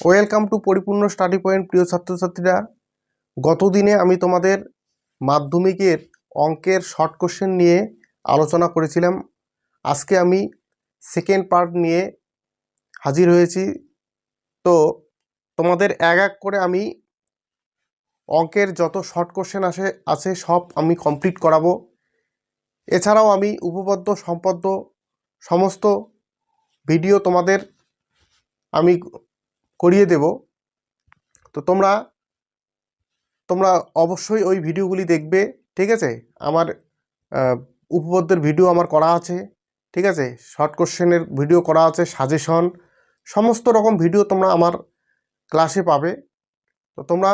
Welcome to পরিপূর্ণ study point, প্রিয় ছাত্রছাত্রীরা। গত দিনে আমি তোমাদের মাধ্যমিকের অঙ্কের শর্ট কোশ্চেন নিয়ে আলোচনা করেছিলাম। আজকে আমি সেকেন্ড পার্ট নিয়ে হাজির হয়েছি। তো তোমাদের এক এক করে আমি অঙ্কের যত শর্ট কোশ্চেন আসে, আছে সব আমি কমপ্লিট করাবো। এছাড়াও আমি উপপাদ্য, সম্পদ্য, সমস্ত ভিডিও তোমাদের আমি করিয়ে দেব। তো তোমরা তোমরা অবশ্যই ওই ভিডিওগুলি দেখবে, ঠিক আছে? আমার উপপদ্যের ভিডিও আমার করা আছে, ঠিক আছে? শর্ট কোশ্চেনের ভিডিও করা আছে, সাজেশন, সমস্ত রকম ভিডিও তোমরা আমার ক্লাসে পাবে। তো তোমরা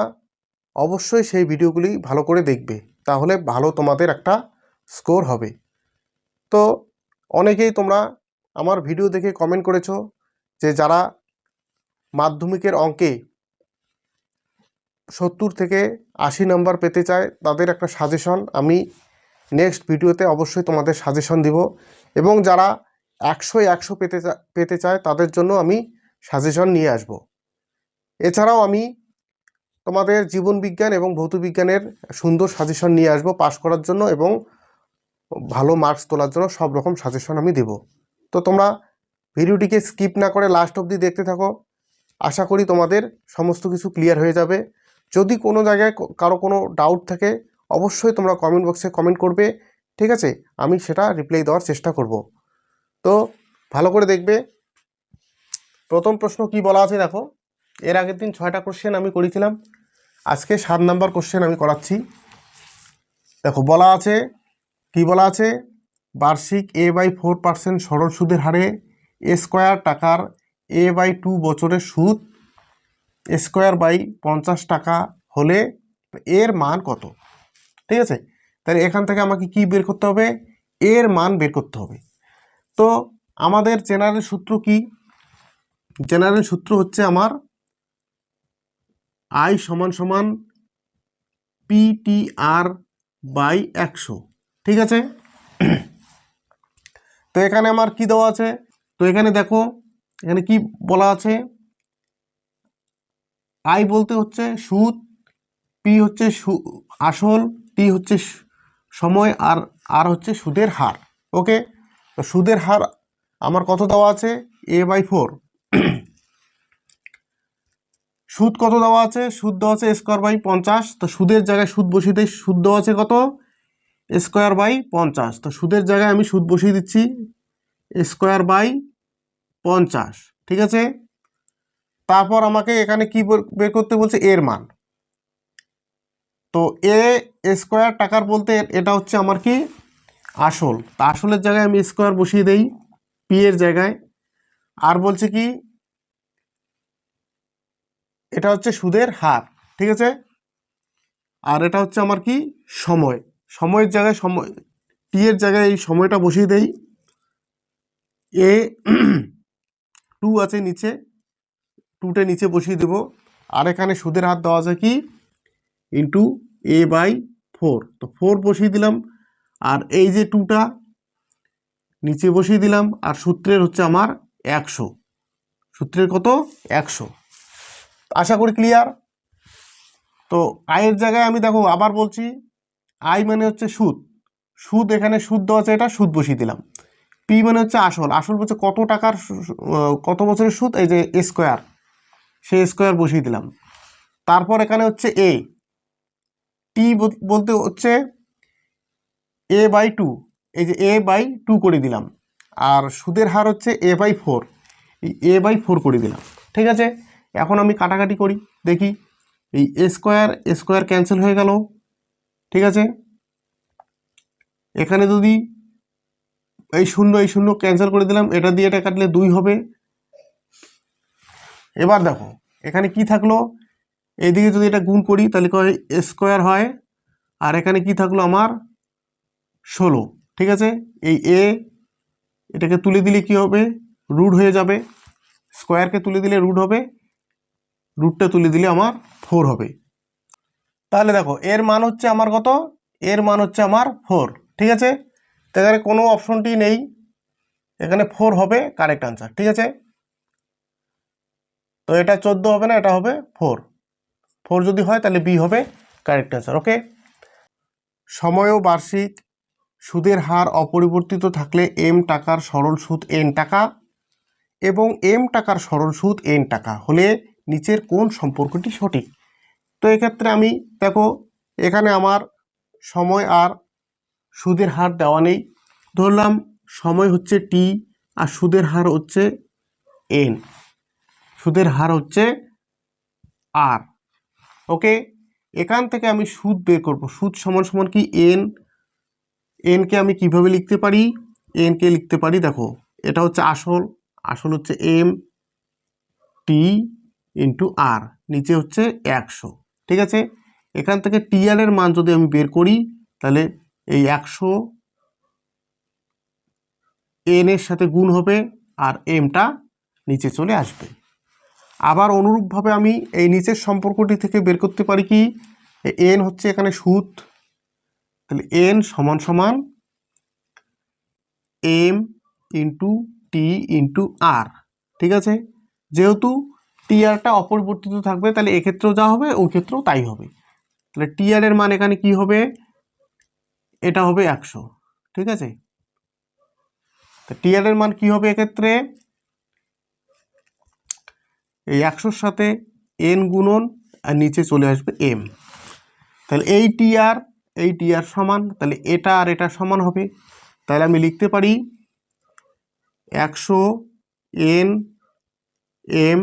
অবশ্যই সেই ভিডিওগুলি ভালো করে দেখবে, তাহলে ভালো তোমাদের একটা স্কোর হবে। তো অনেকেই তোমরা আমার ভিডিও দেখে কমেন্ট করেছ যে যারা মাধ্যমিকের অঙ্কে সত্তর থেকে আশি নাম্বার পেতে চায় তাদের একটা সাজেশন আমি নেক্সট ভিডিওতে অবশ্যই তোমাদের সাজেশন দিব এবং যারা একশো একশো পেতে পেতে চায় তাদের জন্য আমি সাজেশন নিয়ে আসব। এছাড়াও আমি তোমাদের জীবন বিজ্ঞান এবং ভৌত বিজ্ঞানের সুন্দর সাজেশন নিয়ে আসব পাশ করার জন্য এবং ভালো মার্কস তোলার জন্য সব রকম সাজেশন আমি দেব। তো তোমরা ভিডিওটিকে স্কিপ না করে লাস্ট অবধি দেখতে থাকো। আশা করি তোমাদের সমস্ত কিছু ক্লিয়ার হয়ে যাবে। যদি কোনো জায়গায় কারও কোনো ডাউট থাকে, অবশ্যই তোমরা কমেন্ট বক্সে কমেন্ট করবে। ঠিক আছে? আমি সেটা রিপ্লাই দেওয়ার চেষ্টা করব। তো ভালো করে দেখবে। প্রথম প্রশ্ন কি বলা আছে দেখো? এর আগের দিন ছয়টা কোশ্চেন আমি করেছিলাম। আজকে সাত নাম্বার কোশ্চেন আমি করাচ্ছি। দেখো, বলা আছে, কি বলা আছে? বার্ষিক এ বাই ফোর পার্সেন্ট সরল সুদের হারে এ স্কোয়ার টাকার এ বাই টু বছরের সুদ স্কোয়ার বাই পঞ্চাশ টাকা হলে এর মান কত? ঠিক আছে? তাহলে এখান থেকে আমাকে কি বের করতে হবে? এর মান বের করতে হবে। তো আমাদের জেনারেল সূত্র কি? জেনারেল সূত্র হচ্ছে আমার আই সমান সমান পি আর বাই একশো। ঠিক আছে? তো এখানে আমার কি দেওয়া আছে? তো এখানে দেখো এখানে কি বলা আছে? আই বলতে হচ্ছে সুদ, পি হচ্ছে আসল, টি হচ্ছে সময়, আর আর হচ্ছে সুদের হার। ওকে? তো সুদের হার আমার কত দেওয়া আছে? A by four. সুদ কত দেওয়া আছে? সুদ দেওয়া আছে স্কোয়ার বাই পঞ্চাশ। তো সুদের জায়গায় সুদ বসিয়ে দেয় সুদ দেওয়া আছে কত? স্কোয়ার বাই পঞ্চাশ। তো সুদের জায়গায় আমি সুদ বসিয়ে দিচ্ছি, স্কোয়ার বাই পঞ্চাশ, ঠিক আছে? তারপর আমাকে এখানে কি বের- করতে বলছে এর মান। তো এ স্কোয়ার টাকার বলতে এটা হচ্ছে আমার কি? আসল। তা আসলের জায়গায় আমি স্কোয়ার বসিয়ে দেই পি এর জায়গায়। আর বলছে কি? এটা হচ্ছে সুদের হার, ঠিক আছে? আর এটা হচ্ছে আমার কি? সময়। সময়ের জায়গায় সময় টি এর জায়গায় এই সময়টা বসিয়ে দেই। এ টু আছে নিচে টুটে নিচে বসিয়ে দেব। আর এখানে সুদের হাত দেওয়া আছে কি? Into a by four. তো ফোর বসিয়ে দিলাম, আর এই যে টুটা নিচে বসিয়ে দিলাম, আর সূত্রের হচ্ছে আমার একশো। সূত্রের কত? একশো। আশা করি ক্লিয়ার? তো আয়ের জায়গায় আমি দেখো আবার বলছি আই মানে হচ্ছে সুদ। সুদ এখানে সুদ দেওয়া আছে, এটা সুদ বসিয়ে দিলাম। পি মানে হচ্ছে আসল। আসল বলছে কত টাকার কত বছরের সুদ? এই যে স্কোয়ার সেই স্কোয়ার বসিয়ে দিলাম। তারপর এখানে হচ্ছে এ টি বলতে হচ্ছে এ বাই টু এই যে এ বাই টু করে দিলাম। আর সুদের হার হচ্ছে এ বাই ফোর এই এ বাই ফোর করে দিলাম। ঠিক আছে? এখন আমি কাটাকাটি করি। দেখি। এই এ স্কোয়ার স্কোয়ার ক্যান্সেল হয়ে গেল। ঠিক আছে? এখানে যদি এই শূন্য এই শূন্য ক্যান্সেল করে দিলাম। এটা দিয়ে এটা কাটলে দুই হবে। এবার দেখো, এখানে কি থাকল? এইদিকে যদি এটা গুণ করি, তাহলে কয়? স্কোয়ার হয়। আর এখানে কি থাকল আমার? ষোলো, ঠিক আছে? এই এ এটাকে তুলে দিলে কি হবে? রুট হয়ে যাবে। স্কোয়ারকে তুলে দিলে রুট হবে। রুটটা তুলে দিলে আমার ফোর হবে। তাহলে দেখো, এর মান হচ্ছে আমার কত? এর মান হচ্ছে আমার ফোর ঠিক আছে? তো এখানে কোনো অপশনটি নেই। এখানে ফোর হবে কারেক্ট আনসার ঠিক আছে? তো এটা চোদ্দ হবে না, এটা হবে ফোর ফোর যদি হয় তাহলে বি হবে কারেক্ট অ্যান্সার ওকে সময় ও বার্ষিক সুদের হার অপরিবর্তিত থাকলে এম টাকার সরল সুদ এন টাকা এবং এম টাকার সরল সুদ এন টাকা হলে নিচের কোন সম্পর্কটি সঠিক? তো এক্ষেত্রে আমি, দেখো, এখানে আমার সময় আর সুদের হার দেওয়া নেই। ধরলাম সময় হচ্ছে টি আর সুদের হার হচ্ছে এন সুদের হার হচ্ছে আর ওকে এখান থেকে আমি সুদ বের করব। সুদ সমান সমান কি এন এনকে আমি কীভাবে লিখতে পারি? এনকে লিখতে পারি, দেখো, এটা হচ্ছে আসল। আসল হচ্ছে এম টি ইন্টু আর নিচে হচ্ছে একশো। ঠিক আছে? এখান থেকে টিআর এর মান যদি আমি বের করি, তাহলে এই একশো এন এর সাথে গুণ হবে আর এমটা নিচে চলে আসবে। আবার অনুরূপভাবে আমি এই নিচের সম্পর্কটি থেকে বের করতে পারি কি? এন হচ্ছে এখানে সুদ। তাহলে এন সমান সমান m into t into r, ঠিক আছে? যেহেতু টি আরটা অপরিবর্তিত থাকবে, তাহলে এক্ষেত্রেও যা হবে, ওই ক্ষেত্রেও তাই হবে। তাহলে টি আর এর মান এখানে কি হবে? এটা হবে একশো, ঠিক আছে? তা টি আর এর মান কি হবে এক্ষেত্রে? এই একশোর সাথে এন গুণন আর নিচে চলে আসবে এম তাহলে এই টি আর এই টি আর সমান, তাহলে এটা আর এটা সমান হবে। তাহলে আমি লিখতে পারি একশো এন এম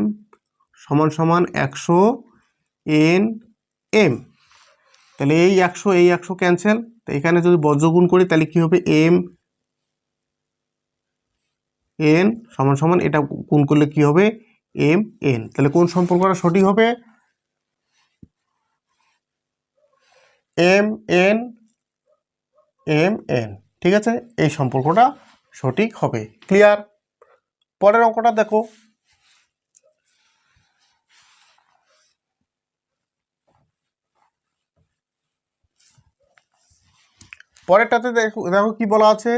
সমান সমান একশো এন এম তাহলে এই একশো এই একশো ক্যান্সেল তো এখানে যদি বজ্রগুণ করি, তাহলে কি হবে? এম এন সমান সমান, এটা গুণ করলে কি হবে? এম এন তাহলে কোন সম্পর্কটা সঠিক হবে? এম এন এম এন ঠিক আছে? এই সম্পর্কটা সঠিক হবে। ক্লিয়ার পরের অঙ্কটা দেখো। পরেরটাতে দেখো দেখো কি বলা আছে?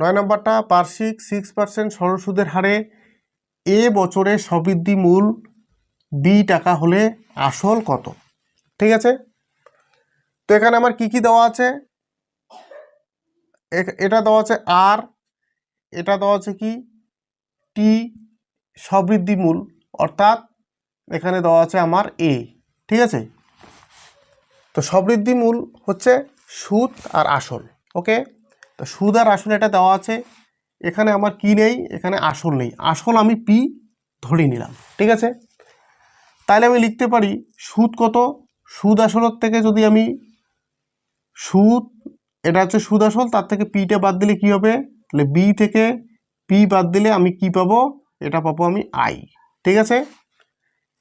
নয় নম্বরটা, বার্ষিক সিক্স পার্সেন্ট সরল সুদের হারে এ বছরে সবৃদ্ধি মূল বি টাকা হলে আসল কত? ঠিক আছে? তো এখানে আমার কি কি দেওয়া আছে? এটা দেওয়া আছে আর এটা দেওয়া আছে কি? টি সবৃদ্ধি মূল, অর্থাৎ এখানে দেওয়া আছে আমার এ ঠিক আছে? তো সবৃদ্ধি মূল হচ্ছে সুদ আর আসল, ওকে? তো সুদ আর আসল এটা দেওয়া আছে। এখানে আমার কি নেই? এখানে আসল নেই। আসল আমি পি ধরে নিলাম, ঠিক আছে? তাহলে আমি লিখতে পারি সুদ কত? সুদ আসলের থেকে যদি আমি সুদ এটা হচ্ছে সুদ আসল, তার থেকে পিটা বাদ দিলে কি হবে? তাহলে বি থেকে পি বাদ দিলে আমি কি পাবো? এটা পাবো আমি আই, ঠিক আছে?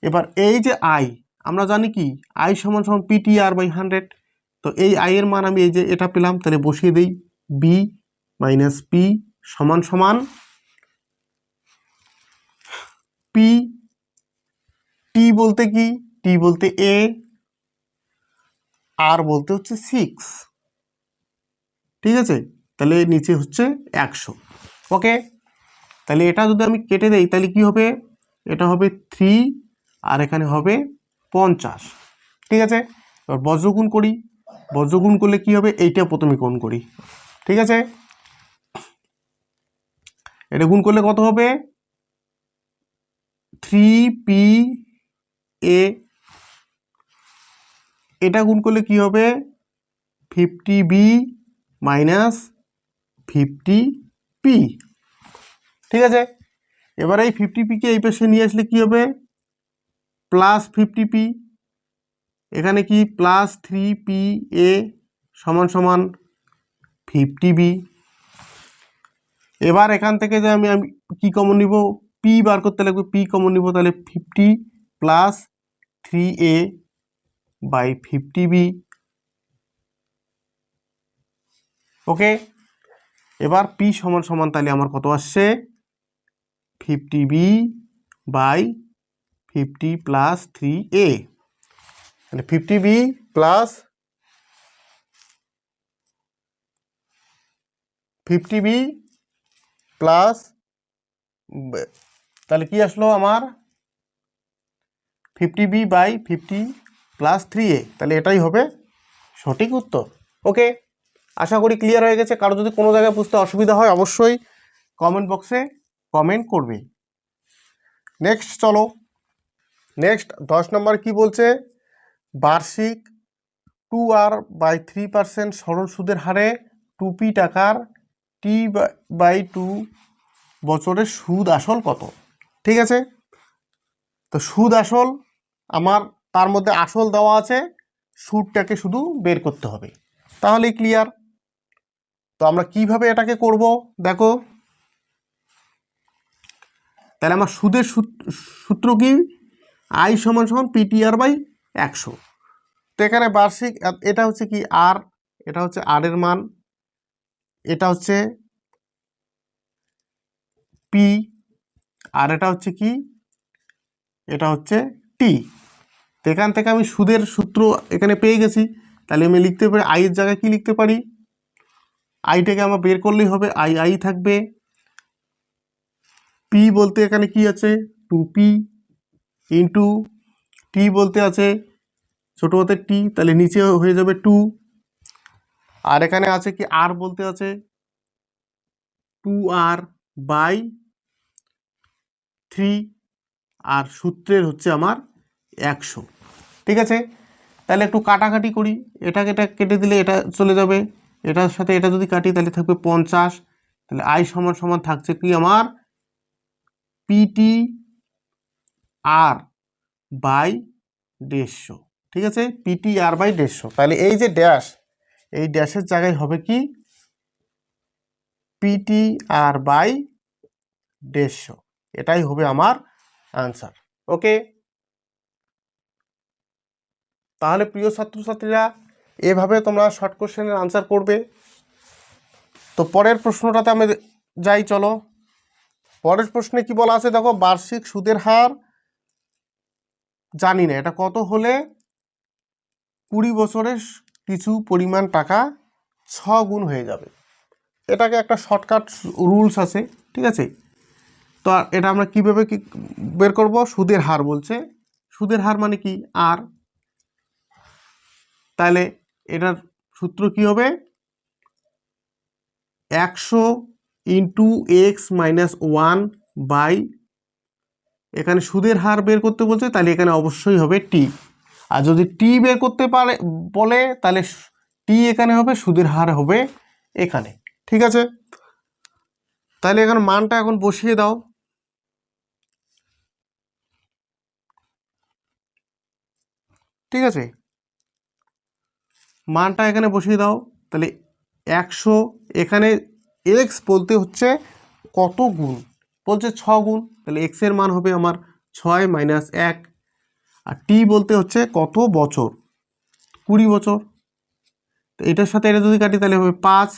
এবার এই যে আই, আমরা জানি কি? আই সমান সমান পিটি আর বাই হান্ড্রেড। তো এই আই এর মান আমি এই যে এটা পেলাম, তাহলে বসিয়ে দিই বি মাইনাস পি সমান সমান পি টি বলতে কি? টি বলতে এ আর বলতে হচ্ছে সিক্স ঠিক আছে? তাহলে নিচে হচ্ছে একশো। ওকে তাহলে এটা যদি আমি কেটে দেই, তাহলে কি হবে? এটা হবে থ্রি আর এখানে হবে পঞ্চাশ। ঠিক আছে? এবার বজ্রগুণ করি। বজ্রগুণ করলে কি হবে? এইটা প্রথমে কোণ করি। ঠিক আছে? এটা গুণ করলে কত হবে? Three p a. এটা গুণ করলে কি হবে? Fifty b minus fifty p. ঠিক আছে? এবার এই ফিফটি পিকে এই পাশে নিয়ে আসলে কি হবে? Plus fifty p. এখানে কি প্লাস থ্রি পি এ সমান সমান ফিফটি বি এবার এখান থেকে যে আমি আমি কী কমন নিব? পি বার করতে লাগবে পি কমন নিব, তাহলে fifty plus three a by fifty b okay এবার পি সমান সমান তাহলে আমার কত আসছে? Fifty b by fifty plus three a তাহলে fifty b plus fifty b plus তাহলে কি আসলো আমার? Fifty b by fifty plus three a তাহলে এটাই হবে সঠিক উত্তর। ওকে আশা করি ক্লিয়ার হয়ে গেছে। কারও যদি কোনো জায়গায় বুঝতে অসুবিধা হয়, অবশ্যই কমেন্ট বক্সে কমেন্ট করবে। নেক্সট চলো। নেক্সট দশ নম্বর কি বলছে? বার্ষিক two r by three percent সরল সুদের হারে টু পি টাকার টি বাই টু বছরের সুদ আসল কত? ঠিক আছে? তো সুদ আসল আমার, তার মধ্যে আসল দেওয়া আছে, সুদটাকে শুধু বের করতে হবে। তাহলেই ক্লিয়ার তো আমরা কীভাবে এটাকে করব? দেখো। তাহলে আমার সুদের সূত- সূত্র কি? আই সমান সমান পিটিআর বাই একশো। তো এখানে বার্ষিক, এটা হচ্ছে কি আর, এটা হচ্ছে আর এর মান, এটা হচ্ছে পি আর এটা হচ্ছে কি, এটা হচ্ছে টি তো এখান থেকে আমি সুদের সূত্র এখানে পেয়ে গেছি, তাহলে আমি লিখতে পারি আই এর জায়গায় কি লিখতে পারি? আইটাকে আমার বের করলেই হবে আই আই থাকবে। পি বলতে এখানে কি আছে? টু পি ইন্টু টি বলতে আছে, ছোটো হাতে টি তাহলে নিচে হয়ে যাবে টু আর এখানে আছে কি আর বলতে আছে? টু আর বাই থ্রি আর সূত্রের হচ্ছে আমার একশো। ঠিক আছে? তাহলে একটু কাটাকাটি করি। এটাকে এটা কেটে দিলে এটা চলে যাবে। এটার সাথে এটা যদি কাটি, তাহলে থাকবে পঞ্চাশ। তাহলে আই সমান সমান থাকছে কি আমার? পিটি আর বাই দেড়শো, ঠিক আছে? পিটি আর বাই দেড়শো। তাহলে এই যে ড্যাশ এই ড্যাশের জায়গায় হবে কি? পিটি আর বাই দেড়শো। এটাই হবে আমার আনসার ওকে তাহলে প্রিয় ছাত্রছাত্রীরা, এভাবে তোমরা শর্ট কোশ্চেনের আনসার করবে। তো পরের প্রশ্নটাতে আমি যাই, চলো। পরের প্রশ্নে কি বলা আছে? দেখো, বার্ষিক সুদের হার জানি না, এটা কত হলে কুড়ি বছরের কিছু পরিমাণ টাকা ছ গুণ হয়ে যাবে। এটাকে একটা শর্টকাট রুলস আছে, ঠিক আছে? তো এটা আমরা কীভাবে কি, বের করব? সুদের হার বলছে। সুদের হার মানে কি? আর। তাহলে এটার সূত্র কি হবে? একশো into x minus one by এখানে সুদের হার বের করতে বলছে, তাহলে এখানে অবশ্যই হবে টি আর যদি টি বের করতে পারে, বলে, তাহলে টি এখানে হবে, সুদের হার হবে এখানে। ঠিক আছে? তাহলে এখানে মানটা এখন বসিয়ে দাও। ঠিক আছে? মানটা এখানে বসিয়ে দাও। তাহলে একশো, এখানে এক্স বলতে হচ্ছে কত গুণ? বলছে ছ গুণ, তাহলে এক্সের মান হবে আমার ছয় মাইনাস এক। আর টি বলতে হচ্ছে কত বছর? কুড়ি বছর। তো এটার সাথে এটা যদি কাটি তাহলে হবে পাঁচ।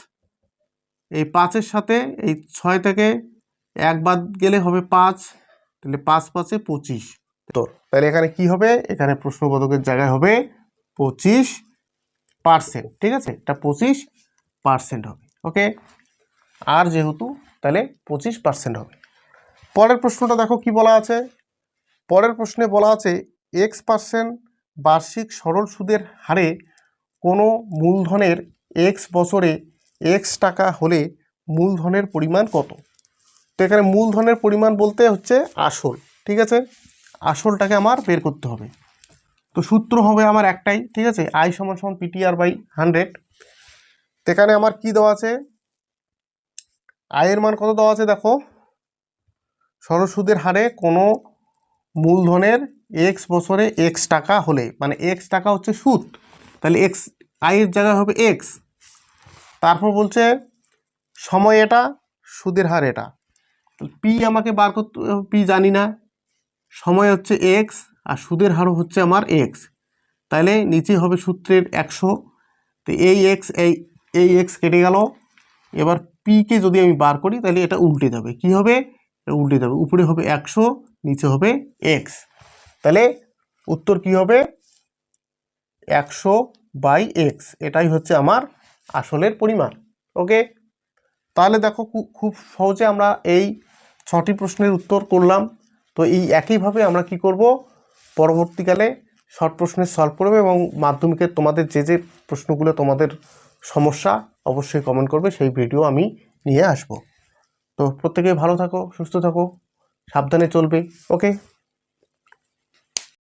এই পাঁচের সাথে এই ছয় থেকে এক বাদ গেলে হবে পাঁচ, তাহলে পাঁচ পাঁচে পঁচিশ। তো তাহলে এখানে কি হবে? এখানে প্রশ্নবোধকের জায়গায় হবে পঁচিশ পার্সেন্ট ঠিক আছে? এটা পঁচিশ পার্সেন্ট হবে ওকে আর যেহেতু তাহলে পঁচিশ পার্সেন্ট হবে। পরের প্রশ্নটা দেখো কি বলা আছে? পরের প্রশ্নে বলা আছে এক্স পার্সেন্ট বার্ষিক সরল সুদের হারে কোনো মূলধনের এক্স বছরে এক্স টাকা হলে মূলধনের পরিমাণ কত? তো এখানে মূলধনের পরিমাণ বলতে হচ্ছে আসল, ঠিক আছে? আসলটাকে আমার বের করতে হবে। তো সূত্র হবে আমার একটাই, ঠিক আছে? আই সমান সমান পিটিআর বাই হান্ড্রেড তো এখানে আমার কি দেওয়া আছে? আয়ের মান কত দেওয়া আছে দেখো? সরল সুদের হারে কোনো মূলধনের এক্স বছরে এক্স টাকা হলে মানে এক্স টাকা হচ্ছে সুদ, তাহলে এক্স আয়ের জায়গায় হবে এক্স তারপর বলছে সময় এটা, সুদের হার এটা। পি আমাকে বার করতে পি জানি না। সময় হচ্ছে এক্স আর সুদের হারও হচ্ছে আমার এক্স তাহলে নিচে হবে সূত্রের একশো। তো এই এক্স এই এই এক্স কেটে গেল। এবার পিকে যদি আমি বার করি, তাহলে এটা উল্টে যাবে। কি হবে? উল্টে যাবে উপরে হবে একশো, নিচে হবে এক্স তাহলে উত্তর কি হবে? একশো বাই এক্স এটাই হচ্ছে আমার আসলের পরিমাণ। ওকে? তাহলে দেখো খুব সহজে আমরা এই ছটি প্রশ্নের উত্তর করলাম। তো এই একইভাবে আমরা কি করব? পরবর্তীকালে শর্ট প্রশ্নের সলভ করবে এবং মাধ্যমিকের তোমাদের যে যে প্রশ্নগুলো তোমাদের সমস্যা অবশ্যই কমেন্ট করবে, সেই ভিডিও আমি নিয়ে আসব। তো প্রত্যেকে ভালো থাকো সুস্থ থাকো সাবধানে চলবে ওকে